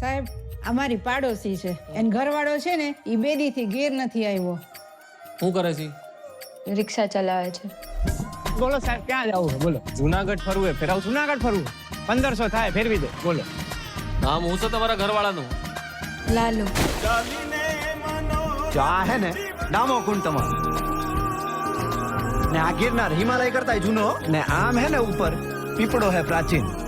સાહેબ અમારી પાડોશી છે. એન ઘરવાળો છે ને એ બેદીથી ઘેર નથી આવ્યો. શું કરે છે? રિક્ષા ચલાવે છે. બોલો સાહેબ ક્યાં જવું છે? બોલો. જુનાગઢ ફરવું ફેરાવ? જુનાગઢ ફરવું. પંદરસો થાય ફેરવી દે. બોલો. નામ હું છે તમારા ઘરવાળાનું. લાલુ. હે ને ડામો કુંડ તમારો. ને આ ગિરનાર હિમાલય કરતા જૂનો ને આમ હે ને ઉપર પીપળો હે પ્રાચીન.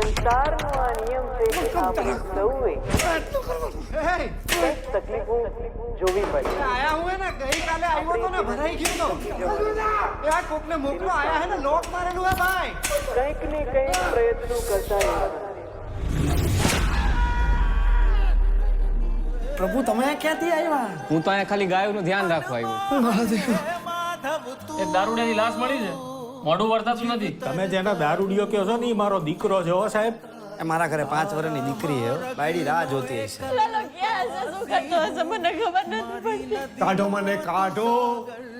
સંસારનો આ નિયમ છે કે આપણે સૌએ તકલીફો જોવી પડે આયા હું ને ગઈકાલે આવ્યો તો ને ભરાઈ ગયો તો એ આ કોકને મોકલો આયા હે ને લોક મારેલું હે ભાઈ કંઈક ને કંઈક પ્રયત્નો કરતા પ્રભુ તમે ક્યાંથી આવ્યા હું તો અહીંયા ખાલી ગાયોનું ધ્યાન રાખવા આવ્યો. એક દારૂડિયાની લાશ મળી છે? મોઢું વર્તાતું નથી. તમે જેના દારૂડિયો કહો છો ને એ મારો દીકરો છે હો સાહેબ. એ મારા ઘરે પાંચ વર્ષની દીકરી છે હો. બાયડી રાહ જોતી હશે. કાઢો મને કાઢો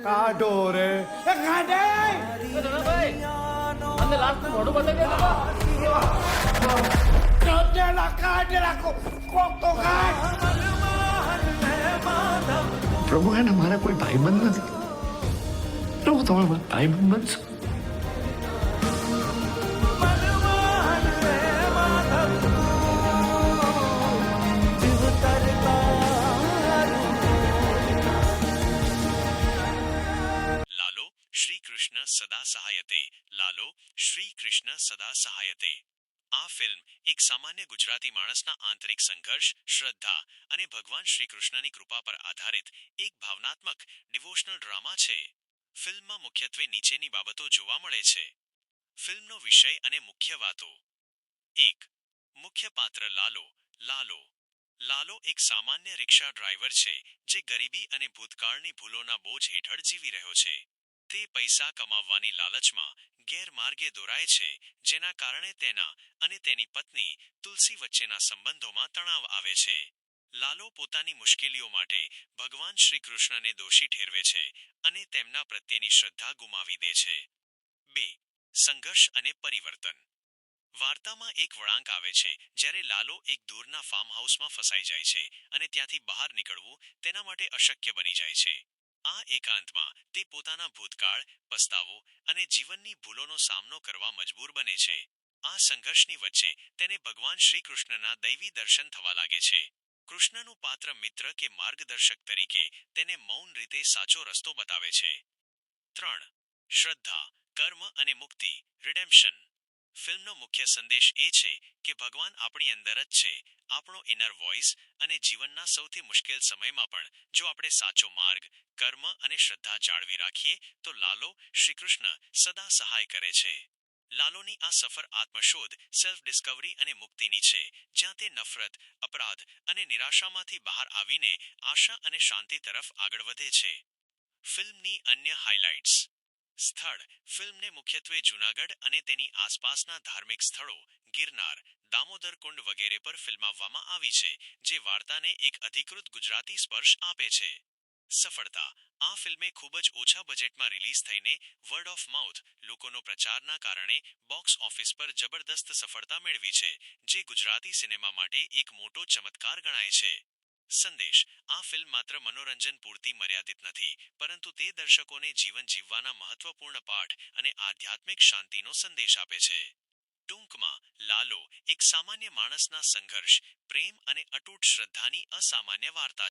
કાઢો રે. કાઢે! પ્રભુ એને મારે કોઈ ભાઈબંધ નથી. પ્રભુ તમે ભાઈબંધ બનશો કૃષ્ણ સદા સહાયતે. લાલો, શ્રી કૃષ્ણ સદા સહાયતે. આ ફિલ્મ એક સામાન્ય ગુજરાતી માણસના આંતરિક સંઘર્ષ, શ્રદ્ધા અને ભગવાન શ્રી કૃષ્ણની કૃપા પર આધારિત એક ભાવનાત્મક ડિવોશનલ ડ્રામા છે. ફિલ્મમાં મુખ્યત્વે નીચેની બાબતો જોવા મળે છે. ફિલ્મનો વિષય અને મુખ્ય વાતો. એક, મુખ્ય પાત્ર લાલો લાલો. લાલો એક સામાન્ય રિક્ષા ડ્રાઈવર છે, જે ગરીબી અને ભૂતકાળની ભૂલોના બોજ હેઠળ જીવી રહ્યો છે. તે પૈસા કમાવવાની લાલચમાં ગેરમાર્ગે દોરાય છે, જેના કારણે તેના અને તેની પત્ની તુલસી વચ્ચેના સંબંધોમાં તણાવ આવે છે. લાલો પોતાની મુશ્કેલીઓ માટે ભગવાન શ્રી કૃષ્ણને દોષી ઠેરવે છે અને તેમના પ્રત્યેની શ્રદ્ધા ગુમાવી દે છે. બે, સંઘર્ષ અને પરિવર્તન. વાર્તામાં એક વળાંક આવે છે, જ્યારે લાલો એક દૂરના ફાર્મહાઉસમાં ફસાઈ જાય છે અને ત્યાંથી બહાર નીકળવું તેના માટે અશક્ય બની જાય છે. આ એકાંતમાં તે પોતાના ભૂતકાળ, પસ્તાવો અને જીવનની ભૂલોનો સામનો કરવા મજબૂર બને છે. આ સંઘર્ષની વચ્ચે તેને ભગવાન શ્રી કૃષ્ણના દૈવી દર્શન થવા લાગે છે. કૃષ્ણનું પાત્ર મિત્ર કે માર્ગદર્શક તરીકે તેને મૌન રીતે સાચો રસ્તો બતાવે છે. ત્રણ. શ્રદ્ધા, કર્મ અને મુક્તિ, રિડેમ્પશન. ફિલ્મનો મુખ્ય સંદેશ એ છે કે ભગવાન આપણી અંદર જ છે. આપણો ઇનર વોઇસ અને જીવનના સૌથી મુશ્કેલ સમયમાં પણ જો આપણે સાચો માર્ગ, કર્મ અને શ્રદ્ધા જાળવી રાખીએ, તો લાલો શ્રી કૃષ્ણ સદા સહાય કરે છે. લાલોની આ સફર આત્મશોધ સેલ્ફ ડિસ્કવરી અને મુક્તિની છે, જ્યાં તે નફરત, અપરાધ અને નિરાશામાંથી બહાર આવીને આશા અને શાંતિ તરફ આગળ વધે છે. ફિલ્મની અન્ય હાઇલાઇટ્સ સ્થળ. ફિલ્મને મુખ્યત્વે જૂનાગઢ અને તેની આસપાસના ધાર્મિક સ્થળો, ગિરનાર, દામોદર કુંડ વગેરે પર ફિલ્માવવામાં આવી છે, જે વાર્તાને એક અધિકૃત ગુજરાતી સ્પર્શ આપે છે. સફળતા. આ ફિલ્મે ખૂબ જ ઓછા બજેટમાં રિલીઝ થઈને વર્ડ ઓફ માઉથ લોકોનો પ્રચારના કારણે બોક્સ ઓફિસ પર જબરદસ્ત સફળતા મેળવી છે, જે ગુજરાતી સિનેમા માટે એક મોટો ચમત્કાર ગણાય છે. સંદેશ. આ ફિલ્મ માત્ર મનોરંજન પૂરતી મર્યાદિત નથી, પરંતુ તે દર્શકોને જીવન જીવવાના મહત્વપૂર્ણ પાઠ અને આધ્યાત્મિક શાંતિનો સંદેશ આપે છે. ટૂંકમાં, લાલો એક સામાન્ય માણસના સંઘર્ષ, પ્રેમ અને અતૂટ શ્રદ્ધાની અસામાન્ય વાર્તા